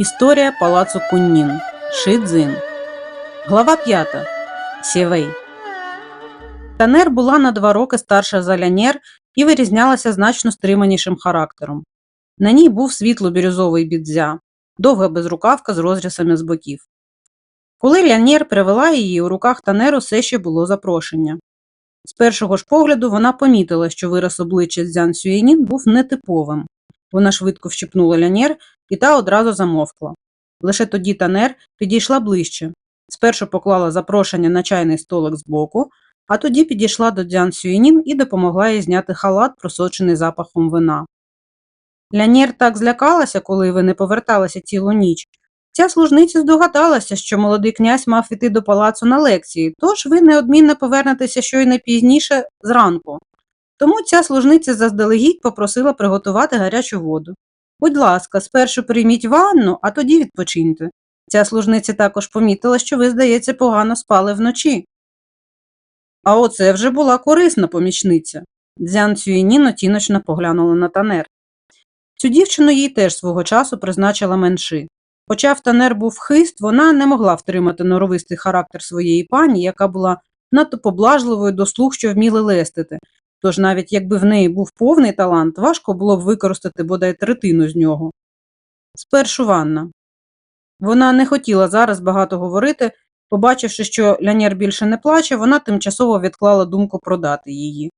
Історія палацу Куннін. Шидзин. Глава 5. Сєвей. Танер була на два роки старша за Лянєр і вирізнялася значно стриманішим характером. На ній був світло-бірюзовий бідзя, довга безрукавка з розрізами з боків. Коли Лянєр привела її, у руках Танеру все ще було запрошення. З першого ж погляду вона помітила, що вираз обличчя Дзян Сюєнін був нетиповим. Вона швидко вщипнула Лянєр, і та одразу замовкла. Лише тоді Танер підійшла ближче. Спершу поклала запрошення на чайний столик збоку, а тоді підійшла до Дзян Сюєнін і допомогла їй зняти халат, просочений запахом вина. Лянєр так злякалася, коли ви не поверталися цілу ніч. Ця служниця здогадалася, що молодий князь мав іти до палацу на лекції, тож ви неодмінно повернетеся щойно пізніше зранку. Тому ця служниця заздалегідь попросила приготувати гарячу воду. Будь ласка, спершу прийміть ванну, а тоді відпочиньте. Ця служниця також помітила, що ви, здається, погано спали вночі. А оце вже була корисна помічниця. Дзян Цюєнін оціночно поглянула на танер. Цю дівчину їй теж свого часу призначила менши. Хоча в танер був хист, вона не могла втримати норовистий характер своєї пані, яка була надто поблажливою до слух, що вміли лестити. Тож навіть якби в неї був повний талант, важко було б використати бодай третину з нього. Спершу ванна. Вона не хотіла зараз багато говорити, побачивши, що Лянєр більше не плаче, вона тимчасово відклала думку продати її.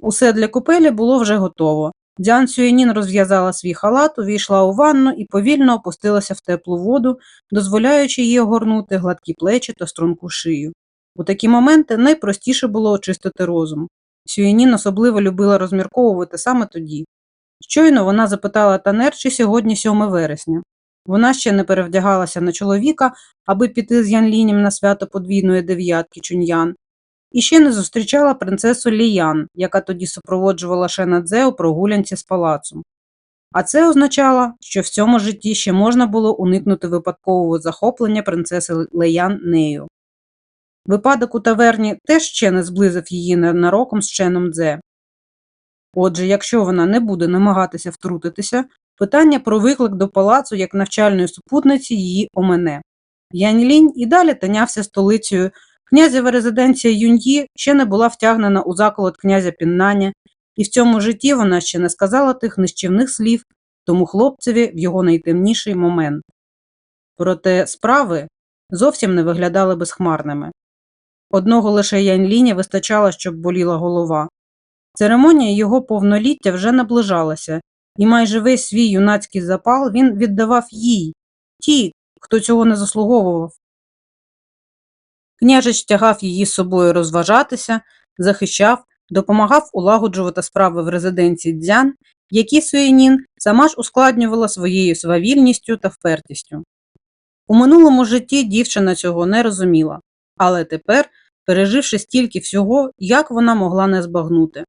Усе для купелі було вже готово. Діан Сюєнін розв'язала свій халат, увійшла у ванну і повільно опустилася в теплу воду, дозволяючи їй огорнути гладкі плечі та струнку шию. У такі моменти найпростіше було очистити розум. Сюєнін особливо любила розмірковувати саме тоді. Щойно вона запитала Танер, чи сьогодні 7 вересня. Вона ще не перевдягалася на чоловіка, аби піти з Янлінем на свято подвійної дев'ятки Чуньян, і ще не зустрічала принцесу Ліян, яка тоді супроводжувала Шенадзе у прогулянці з палацом. А це означало, що в цьому житті ще можна було уникнути випадкового захоплення принцеси Леян нею. Випадок у таверні теж ще не зблизив її ненароком з Ченом Дзе. Отже, якщо вона не буде намагатися втрутитися, питання про виклик до палацу як навчальної супутниці її омене. Янь і далі тинявся столицею. Князєва резиденція Юньї ще не була втягнена у заколот князя Піннаня, і в цьому житті вона ще не сказала тих нищівних слів тому хлопцеві в його найтемніший момент. Проте справи зовсім не виглядали безхмарними. Одного лише Яньліня вистачало, щоб боліла голова. Церемонія його повноліття вже наближалася, і майже весь свій юнацький запал він віддавав їй, тій, хто цього не заслуговував. Княжич тягав її з собою розважатися, захищав, допомагав улагоджувати справи в резиденції дзян, які Суєнін сама ж ускладнювала своєю свавільністю та впертістю. У минулому житті дівчина цього не розуміла, але тепер, переживши стільки всього, як вона могла не збагнути.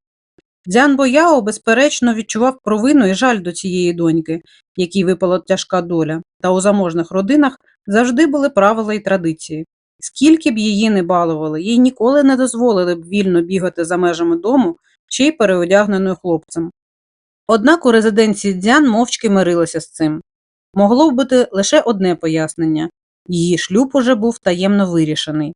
Дзян Бояо, безперечно, відчував провину і жаль до цієї доньки, якій випала тяжка доля, та у заможних родинах завжди були правила і традиції. Скільки б її не балували, їй ніколи не дозволили б вільно бігати за межами дому, ще й переодягненою хлопцем. Однак у резиденції Дзян мовчки мирилася з цим. Могло б бути лише одне пояснення її шлюб уже був таємно вирішений.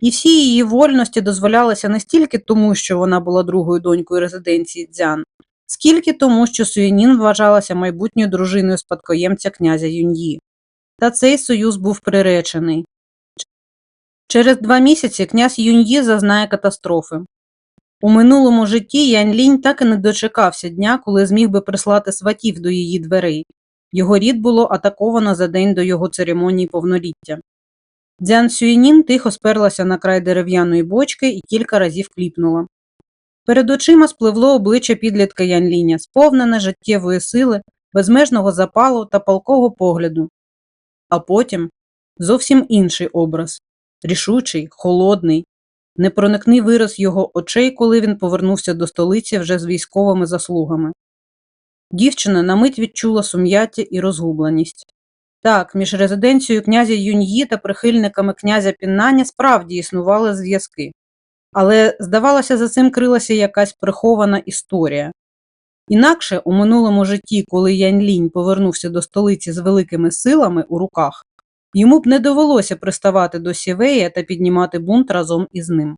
І всі її вольності дозволялися не стільки тому, що вона була другою донькою резиденції Дзян, скільки тому, що Суєнін вважалася майбутньою дружиною спадкоємця князя Юньї. Та цей союз був приречений. Через два місяці князь Юньї зазнає катастрофи. У минулому житті Янь-Лінь так і не дочекався дня, коли зміг би прислати сватів до її дверей. Його рід було атаковано за день до його церемонії повноліття. Дзян Сюєнін тихо сперлася на край дерев'яної бочки і кілька разів кліпнула. Перед очима спливло обличчя підлітка Янліня, сповнене життєвої сили, безмежного запалу та палкого погляду. А потім зовсім інший образ рішучий, холодний, непроникний вираз його очей, коли він повернувся до столиці вже з військовими заслугами. Дівчина на мить відчула сум'яття і розгубленість. Так, між резиденцією князя Юньї та прихильниками князя Піннаня справді існували зв'язки, але, здавалося, за цим крилася якась прихована історія. Інакше у минулому житті, коли Янь Лінь повернувся до столиці з великими силами у руках, йому б не довелося приставати до Сівея та піднімати бунт разом із ним.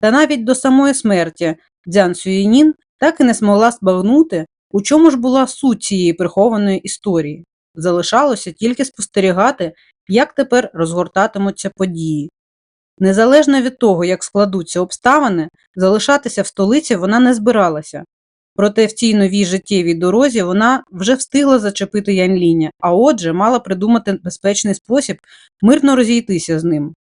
Та навіть до самої смерті Дзян Сюєнін так і не змогла збагнути, у чому ж була суть цієї прихованої історії. Залишалося тільки спостерігати, як тепер розгортатимуться події. Незалежно від того, як складуться обставини, залишатися в столиці вона не збиралася. Проте в цій новій життєвій дорозі вона вже встигла зачепити Янліня, а отже, мала придумати безпечний спосіб мирно розійтися з ним.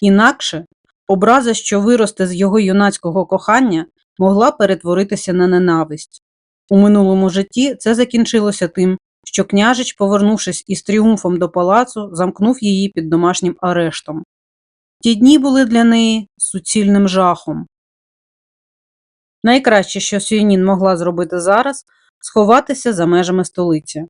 Інакше образа, що виросте з його юнацького кохання, могла перетворитися на ненависть. У минулому житті це закінчилося тим, що княжич, повернувшись із тріумфом до палацу, замкнув її під домашнім арештом. Ті дні були для неї суцільним жахом. Найкраще, що Сюєнін могла зробити зараз, сховатися за межами столиці.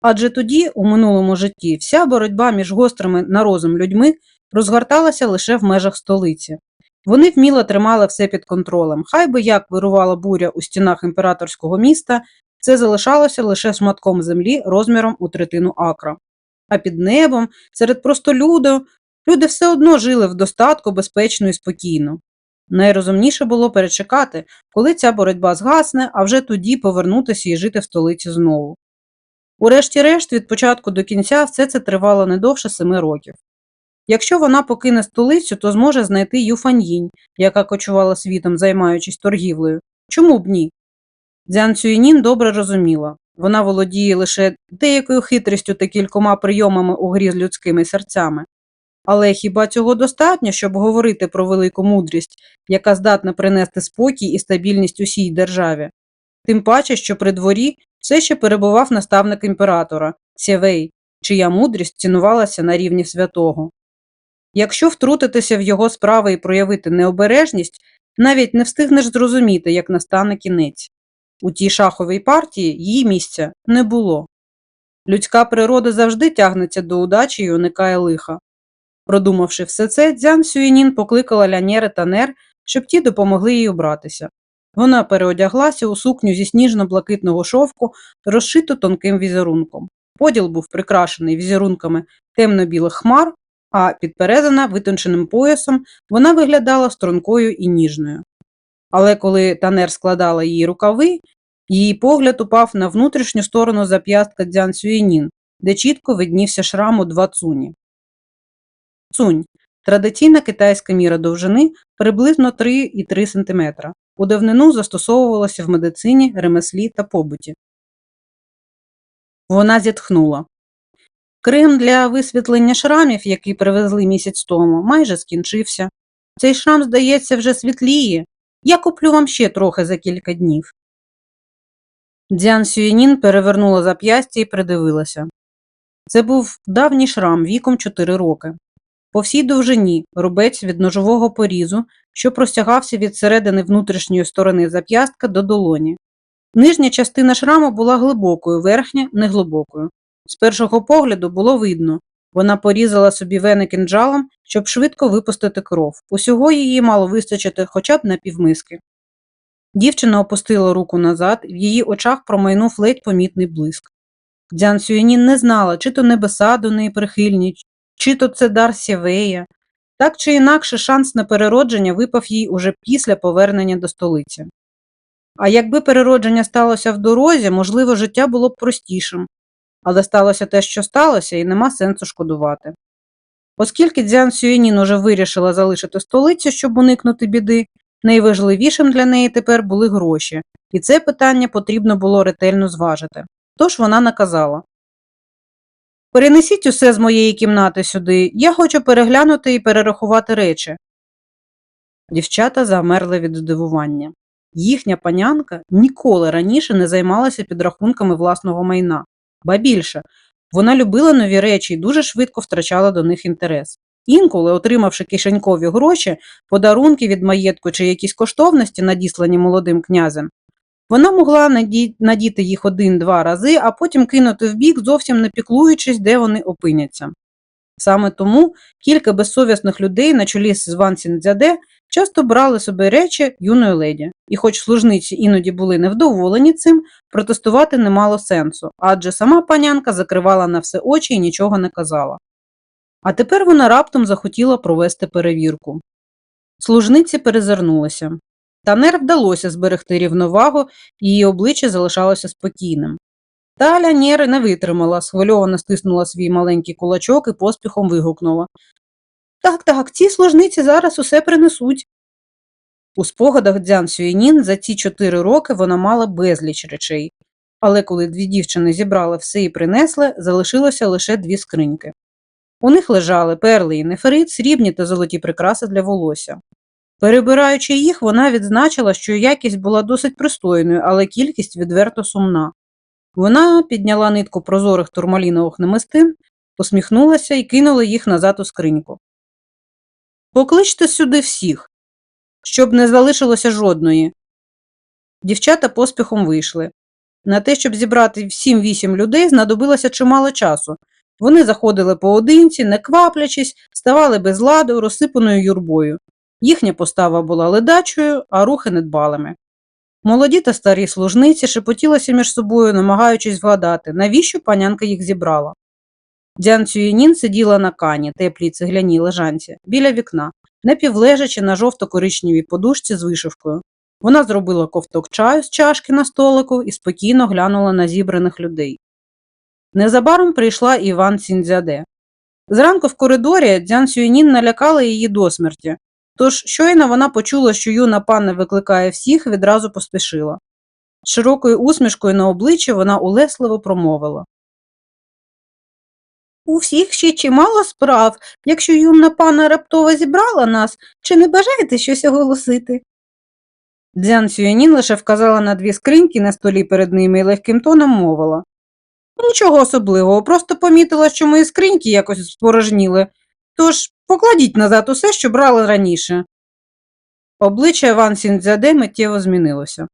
Адже тоді, у минулому житті, вся боротьба між гострими на розум людьми розгорталася лише в межах столиці. Вони вміло тримали все під контролем. Хай би як вирувала буря у стінах імператорського міста, це залишалося лише шматком землі розміром у третину акра. А під небом, серед простолюду, люди все одно жили в достатку безпечно і спокійно. Найрозумніше було перечекати, коли ця боротьба згасне, а вже тоді повернутися і жити в столиці знову. Урешті-решт, від початку до кінця все це тривало не довше семи років. Якщо вона покине столицю, то зможе знайти Юфаньїнь, яка кочувала світом, займаючись торгівлею. Чому б ні? Дзян Цюєнін добре розуміла. Вона володіє лише деякою хитрістю та кількома прийомами у грі з людськими серцями. Але хіба цього достатньо, щоб говорити про велику мудрість, яка здатна принести спокій і стабільність усій державі? Тим паче, що при дворі все ще перебував наставник імператора Сєвей, чия мудрість цінувалася на рівні святого. Якщо втрутитися в його справи і проявити необережність, навіть не встигнеш зрозуміти, як настане кінець. У тій шаховій партії її місця не було. Людська природа завжди тягнеться до удачі і уникає лиха. Продумавши все це, Дзян Сюєнін покликала Лянєри та Нер, щоб ті допомогли їй обратися. Вона переодяглася у сукню зі сніжно-блакитного шовку, розшиту тонким візерунком. Поділ був прикрашений візерунками темно-білих хмар, а підперезана витонченим поясом, вона виглядала стрункою і ніжною. Але коли Танер складала її рукави, її погляд упав на внутрішню сторону зап'ястка Дзян Сюєнін, де чітко виднівся шрам у два цуні. Цунь традиційна китайська міра довжини приблизно 3,3 см. У давнину застосовувалася в медицині, ремеслі та побуті. Вона зітхнула. Крем для висвітлення шрамів, який привезли місяць тому, майже скінчився. Цей шрам, здається, вже світліє. Я куплю вам ще трохи за кілька днів. Дзян Сюєнін перевернула зап'ястя і придивилася. Це був давній шрам віком 4 роки. По всій довжині рубець від ножового порізу, що простягався від середини внутрішньої сторони зап'ястка до долоні. Нижня частина шраму була глибокою, верхня неглибокою. З першого погляду було видно, вона порізала собі вени кинджалом, щоб швидко випустити кров. Усього її мало вистачити хоча б на півмиски. Дівчина опустила руку назад, в її очах промайнув ледь помітний блиск. Дзян Сюєнін не знала, чи то небеса до неї прихильні, чи то це дар Сєвея. Так чи інакше шанс на переродження випав їй уже після повернення до столиці. А якби переродження сталося в дорозі, можливо, життя було б простішим, але сталося те, що сталося, і нема сенсу шкодувати. Оскільки Дзян Сюєнін уже вирішила залишити столицю, щоб уникнути біди, найважливішим для неї тепер були гроші, і це питання потрібно було ретельно зважити. Тож вона наказала Перенесіть усе з моєї кімнати сюди, я хочу переглянути і перерахувати речі. Дівчата замерли від здивування. Їхня панянка ніколи раніше не займалася підрахунками власного майна, ба більше, вона любила нові речі і дуже швидко втрачала до них інтерес. Інколи, отримавши кишенькові гроші, подарунки від маєтку чи якісь коштовності, надіслані молодим князем, вона могла надіти їх один-два рази, а потім кинути в бік, зовсім не піклуючись, де вони опиняться. Саме тому кілька безсовісних людей на чолі з Ван Сіндзяде часто брали собі речі юної леді, і хоч служниці іноді були невдоволені цим, протестувати не мало сенсу, адже сама панянка закривала на все очі і нічого не казала. А тепер вона раптом захотіла провести перевірку. Служниці перезирнулися. Танер вдалося зберегти рівновагу, її обличчя залишалося спокійним. Та Лянєр не витримала, схвильовано стиснула свій маленький кулачок і поспіхом вигукнула. Так, так, ці служниці зараз усе принесуть. У спогадах Дзян Сюєнін за ці чотири роки вона мала безліч речей, але коли дві дівчини зібрали все і принесли, залишилося лише дві скриньки. У них лежали перли і нефрит, срібні та золоті прикраси для волосся. Перебираючи їх, вона відзначила, що якість була досить пристойною, але кількість відверто сумна. Вона підняла нитку прозорих турмалінових намистин, посміхнулася і кинула їх назад у скриньку. Покличте сюди всіх, щоб не залишилося жодної. Дівчата поспіхом вийшли. На те, щоб зібрати 7-8 людей, знадобилося чимало часу. Вони заходили поодинці, не кваплячись, ставали без ладу, розсипаною юрбою. Їхня постава була ледачою, а рухи недбалими. Молоді та старі служниці шепотілися між собою, намагаючись вгадати, навіщо панянка їх зібрала. Дзян Цюєнін сиділа на кані, теплій цегляній лежанці, біля вікна, напівлежачи на жовто-коричневій подушці з вишивкою. Вона зробила ковток чаю з чашки на столику і спокійно глянула на зібраних людей. Незабаром прийшла Іван Сіндзяде. Зранку в коридорі Дзян Сюєнін налякала її до смерті, тож щойно вона почула, що юна панна викликає всіх, відразу поспішила. Широкою усмішкою на обличчі вона улесливо промовила. У всіх ще чимало справ. Якщо юна пана раптово зібрала нас, чи не бажаєте щось оголосити? Дзян Сюєнін лише вказала на дві скриньки на столі перед ними і легким тоном мовила. Нічого особливого, просто помітила, що мої скриньки якось спорожніли, тож покладіть назад усе, що брали раніше. Обличчя Ван Сіндзяде миттєво змінилося.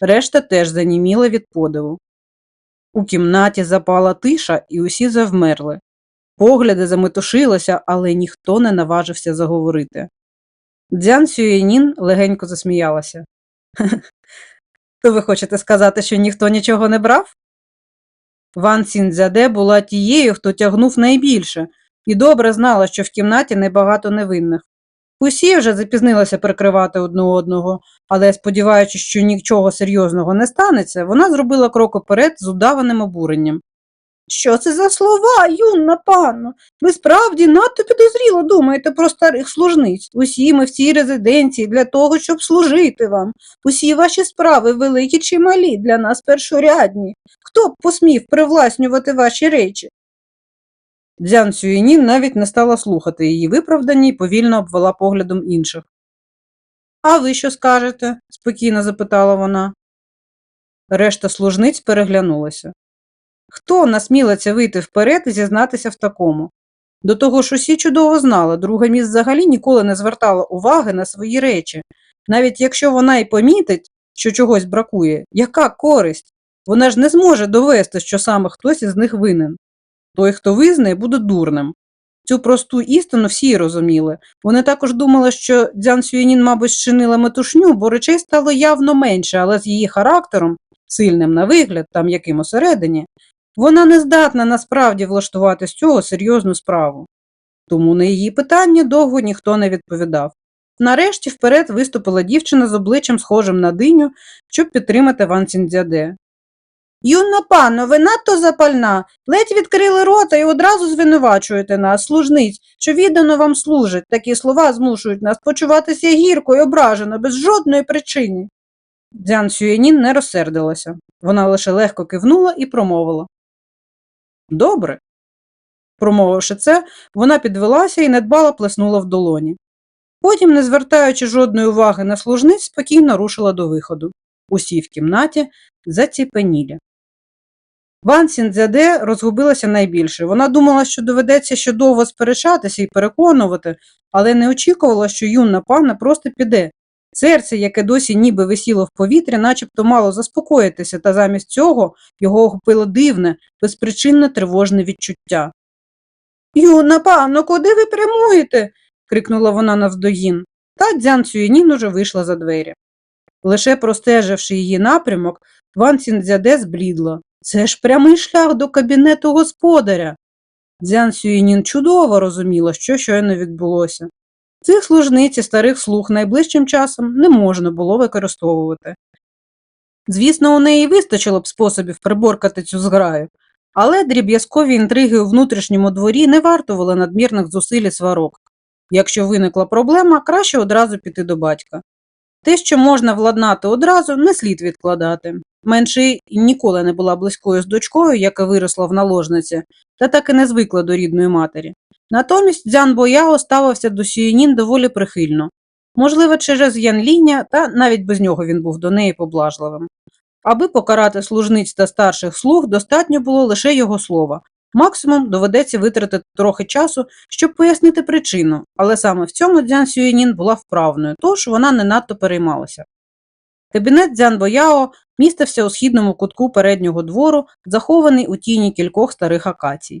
Решта теж заніміла від подиву. У кімнаті запала тиша, і усі завмерли. Погляди заметушилися, але ніхто не наважився заговорити. Дзян Сюєнін легенько засміялася. То ви хочете сказати, що ніхто нічого не брав? Ван Сіндзяде була тією, хто тягнув найбільше, і добре знала, що в кімнаті небагато невинних. Усі вже запізнилися прикривати одне одного, але, сподіваючись, що нічого серйозного не станеться, вона зробила крок уперед з удаваним обуренням. Що це за слова, юна панно? Ви справді надто підозріло думаєте про старих служниць. Усі ми в цій резиденції для того, щоб служити вам. Усі ваші справи великі чи малі для нас першорядні. Хто б посмів привласнювати ваші речі? Дзян Сюєнін навіть не стала слухати її виправдані і повільно обвела поглядом інших. А ви що скажете? спокійно запитала вона. Решта служниць переглянулася. Хто насмілиться вийти вперед і зізнатися в такому? До того ж усі чудово знали, друга міс взагалі ніколи не звертала уваги на свої речі. Навіть якщо вона й помітить, що чогось бракує, яка користь? Вона ж не зможе довести, що саме хтось із них винен. Той, хто визнає, буде дурним. Цю просту істину всі розуміли. Вони також думали, що Дзян Сюєнін, мабуть, щинила метушню, бо речей стало явно менше, але з її характером, сильним на вигляд, там яким усередині, вона не здатна насправді влаштувати з цього серйозну справу. Тому на її питання довго ніхто не відповідав. Нарешті вперед виступила дівчина з обличчям схожим на диню, щоб підтримати Ван Ціндзяде. Юна панно, ви надто запальна. Ледь відкрили рота і одразу звинувачуєте нас, служниць, що віддано вам служить. Такі слова змушують нас почуватися гірко і ображено, без жодної причини. Дзян Сюєнін не розсердилася. Вона лише легко кивнула і промовила. Добре. Промовивши це, вона підвелася і недбало плеснула в долоні. Потім, не звертаючи жодної уваги на служниць, спокійно рушила до виходу. Усі в кімнаті заціпенілі. Ван Сіндзяде розгубилася найбільше. Вона думала, що доведеться ще довго сперечатися і переконувати, але не очікувала, що юна панна просто піде. Серце, яке досі ніби висіло в повітрі, начебто мало заспокоїтися, та замість цього його охопило дивне, безпричинне тривожне відчуття. Юна панно, куди ви прямуєте? крикнула вона навздогін. та Дзян Цюєнін уже вийшла за двері. Лише простеживши її напрямок, Ван Сінцзяде зблідла. Це ж прямий шлях до кабінету господаря. Дзян Сюєнін чудово розуміла, що щойно відбулося. Цих служниць і старих слуг найближчим часом не можна було використовувати. Звісно, у неї вистачило б способів приборкати цю зграю, але дріб'язкові інтриги у внутрішньому дворі не вартували надмірних зусиль і сварок. Якщо виникла проблема, краще одразу піти до батька. Те, що можна владнати одразу, не слід відкладати. Менше ніколи не була близькою з дочкою, яка виросла в наложниці, та так і не звикла до рідної матері. Натомість Дзян Бояо ставився до Сюєнін доволі прихильно. Можливо, через Ян Ліня, та навіть без нього він був до неї поблажливим. Аби покарати служниць та старших слуг, достатньо було лише його слова. Максимум доведеться витратити трохи часу, щоб пояснити причину, але саме в цьому Дзян Сюєнін була вправною, тож вона не надто переймалася. Кабінет Дзян Бояо містився у східному кутку переднього двору, захований у тіні кількох старих акацій.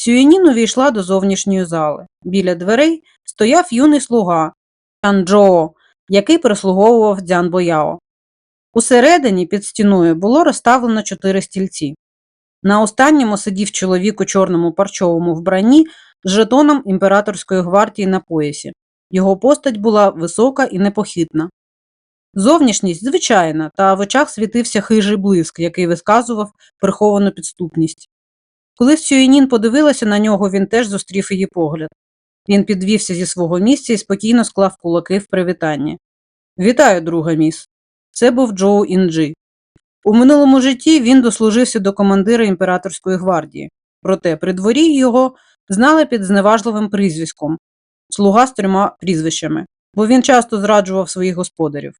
Сюєнін увійшла до зовнішньої зали. Біля дверей стояв юний слуга Чанчжоо, який прислуговував Дзян Бояо. Усередині під стіною було розставлено чотири стільці. На останньому сидів чоловік у чорному парчовому вбранні з жетоном імператорської гвардії на поясі. Його постать була висока і непохитна. Зовнішність звичайна, та в очах світився хижий блиск, який висказував приховану підступність. Коли Сюєнін подивилася на нього, він теж зустрів її погляд. Він підвівся зі свого місця і спокійно склав кулаки в привітанні. Вітаю, друга міс. Це був Джоу Інджі. У минулому житті він дослужився до командира імператорської гвардії, проте при дворі його знали під зневажливим прізвиськом слуга з трьома прізвищами, бо він часто зраджував своїх господарів.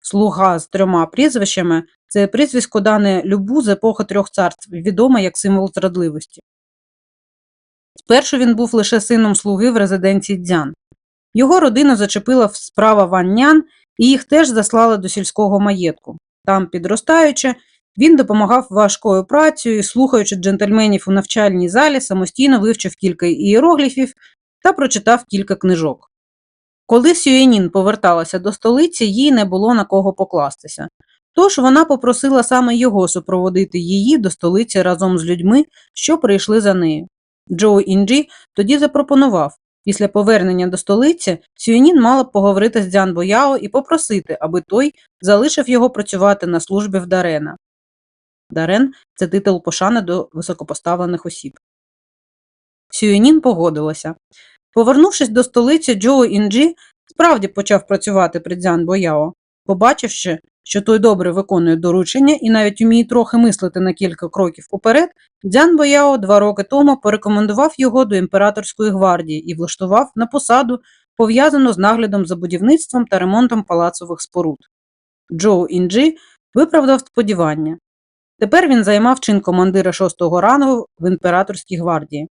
Слуга з трьома прізвищами це прізвисько дане любу з епохи трьох царств, відоме як символ зрадливості. Спершу він був лише сином слуги в резиденції Дзян. Його родину зачепила справа Ван Нян, і їх теж заслали до сільського маєтку. Там, підростаючи, він допомагав важкою працею і, слухаючи джентльменів у навчальній залі, самостійно вивчив кілька ієрогліфів та прочитав кілька книжок. Коли Сюєнін поверталася до столиці, їй не було на кого покластися. Тож вона попросила саме його супроводити її до столиці разом з людьми, що прийшли за нею. Джоу Інджі тоді запропонував після повернення до столиці Сюєнін мала б поговорити з Дзян Бояо і попросити, аби той залишив його працювати на службі в Дарена. Дарен це титул пошани до високопоставлених осіб. Сюєнін погодилася. Повернувшись до столиці, Джоу Інджі справді почав працювати при Дзян Бояо, побачивши, що той добре виконує доручення і навіть уміє трохи мислити на кілька кроків уперед, Дзян Бояо два роки тому порекомендував його до імператорської гвардії і влаштував на посаду, пов'язану з наглядом за будівництвом та ремонтом палацових споруд. Джоу Інджі виправдав сподівання. Тепер він займав чин командира шостого рангу в імператорській гвардії.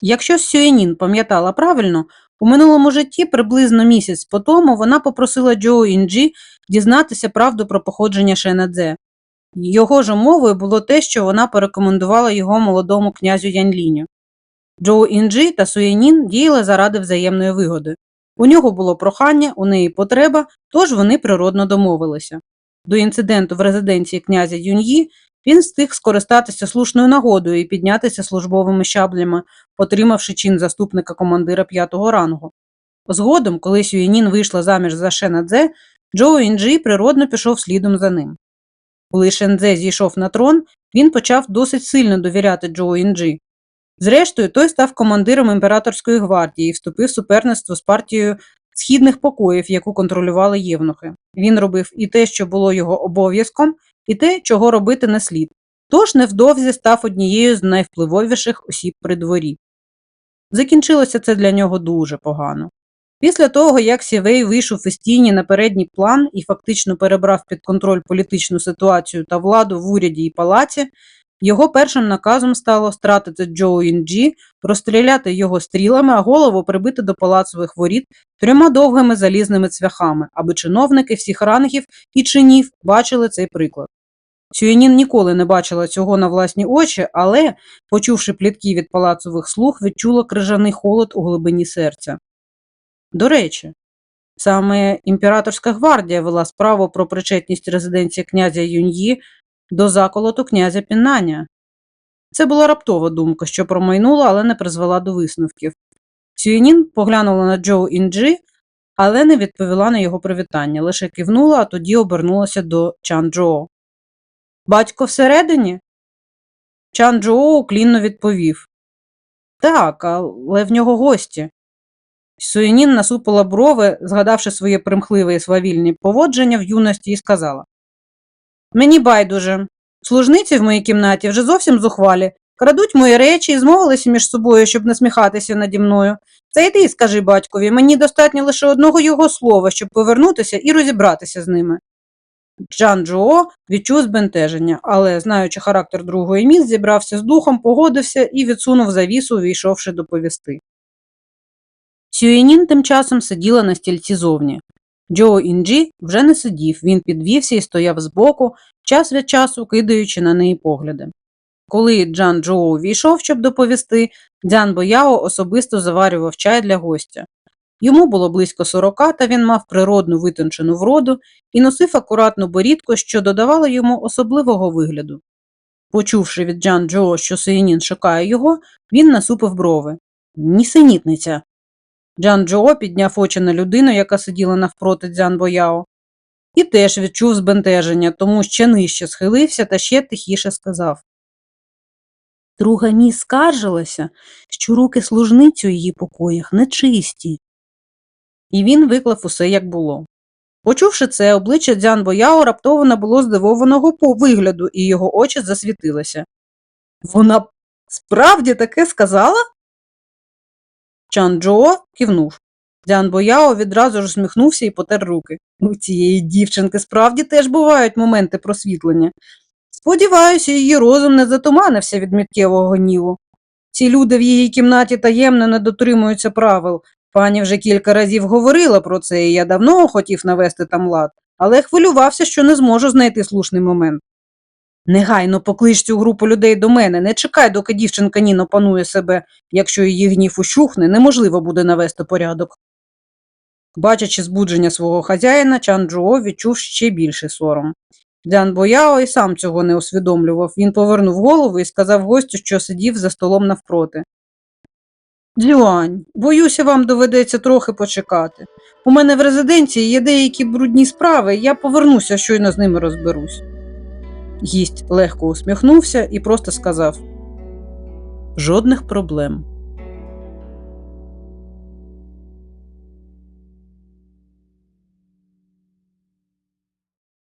Якщо Сюєнін пам'ятала правильно, у минулому житті приблизно місяць по тому вона попросила Джоу Інджі дізнатися правду про походження Шенадзе. Його ж умовою було те, що вона порекомендувала його молодому князю Янліню. Джоу Інджі та Суєнін діяли заради взаємної вигоди. У нього було прохання, у неї потреба, тож вони природно домовилися. До інциденту в резиденції князя Юньї він встиг скористатися слушною нагодою і піднятися службовими щаблями, отримавши чин заступника командира п'ятого рангу. Згодом, коли Сюєнін вийшла заміж за Шенадзе, Джоу Інджі природно пішов слідом за ним. Коли Шендзе зійшов на трон, він почав досить сильно довіряти Джоу Інджі. Зрештою, той став командиром імператорської гвардії і вступив в суперництво з партією східних покоїв, яку контролювали євнухи. Він робив і те, що було його обов'язком, і те, чого робити не слід. Тож невдовзі став однією з найвпливовіших осіб при дворі. Закінчилося це для нього дуже погано. Після того, як Сівей вийшов із тіні на передній план і фактично перебрав під контроль політичну ситуацію та владу в уряді і палаці, його першим наказом стало стратити Джоу Інджі, розстріляти його стрілами, а голову прибити до палацових воріт трьома довгими залізними цвяхами, аби чиновники всіх рангів і чинів бачили цей приклад. Сюєнін ніколи не бачила цього на власні очі, але, почувши плітки від палацових слуг, відчула крижаний холод у глибині серця. До речі, саме імператорська гвардія вела справу про причетність резиденції князя Юньї до заколоту князя Піннаня. Це була раптова думка, що промайнула, але не призвела до висновків. Сюєнін поглянула на Джоу Інджі, але не відповіла на його привітання, лише кивнула, а тоді обернулася до Чан Джоо. Батько всередині? Чан Джоо уклінно відповів. Так, але в нього гості. Суєнін насупила брови, згадавши своє примхливе і свавільне поводження в юності, і сказала: Мені байдуже. Служниці в моїй кімнаті вже зовсім зухвалі. Крадуть мої речі і змовилися між собою, щоб насміхатися наді мною. Це й ти скажи батькові, мені достатньо лише одного його слова, щоб повернутися і розібратися з ними. Джан Джоо відчув збентеження, але, знаючи характер другої міс, зібрався з духом, погодився і відсунув завісу, увійшовши доповісти. Сюєнін тим часом сиділа на стільці зовні. Джо Інджі вже не сидів, він підвівся і стояв збоку, час від часу кидаючи на неї погляди. Коли Джан Джоу війшов, щоб доповісти, Дзян Бояо особисто заварював чай для гостя. Йому було близько сорока, та він мав природну витончену вроду і носив акуратну борідку, що додавало йому особливого вигляду. Почувши від Джан Джо, що Сеїнін шукає його, він насупив брови. Нісенітниця. Джан Джо підняв очі на людину, яка сиділа навпроти Дзян Бояо, і теж відчув збентеження, тому ще нижче схилився та ще тихіше сказав. Друга міс скаржилася, що руки служниці у її покоях нечисті. І він виклав усе, як було. Почувши це, обличчя Дзян Бояо раптово набуло здивованого по вигляду, і його очі засвітилися. Вона справді таке сказала? Чан Джоо кивнув. Дзян Бояо відразу ж усміхнувся і потер руки. У цієї дівчинки справді теж бувають моменти просвітлення. Сподіваюся, її розум не затуманився від миттєвого гніву. Ці люди в її кімнаті таємно не дотримуються правил. Пані вже кілька разів говорила про це, і я давно хотів навести там лад, але хвилювався, що не зможу знайти слушний момент. Негайно поклич цю групу людей до мене, не чекай, доки дівчинка Ніно панує себе, якщо її гнів ущухне, неможливо буде навести порядок. Бачачи збудження свого хазяїна, Чан Джуо відчув ще більший сором. Дзян Бояо і сам цього не усвідомлював. Він повернув голову і сказав гостю, що сидів за столом навпроти. Дзюань, боюся, вам доведеться трохи почекати. У мене в резиденції є деякі брудні справи, я повернуся, щойно з ними розберусь. Гість легко усміхнувся і просто сказав Жодних проблем.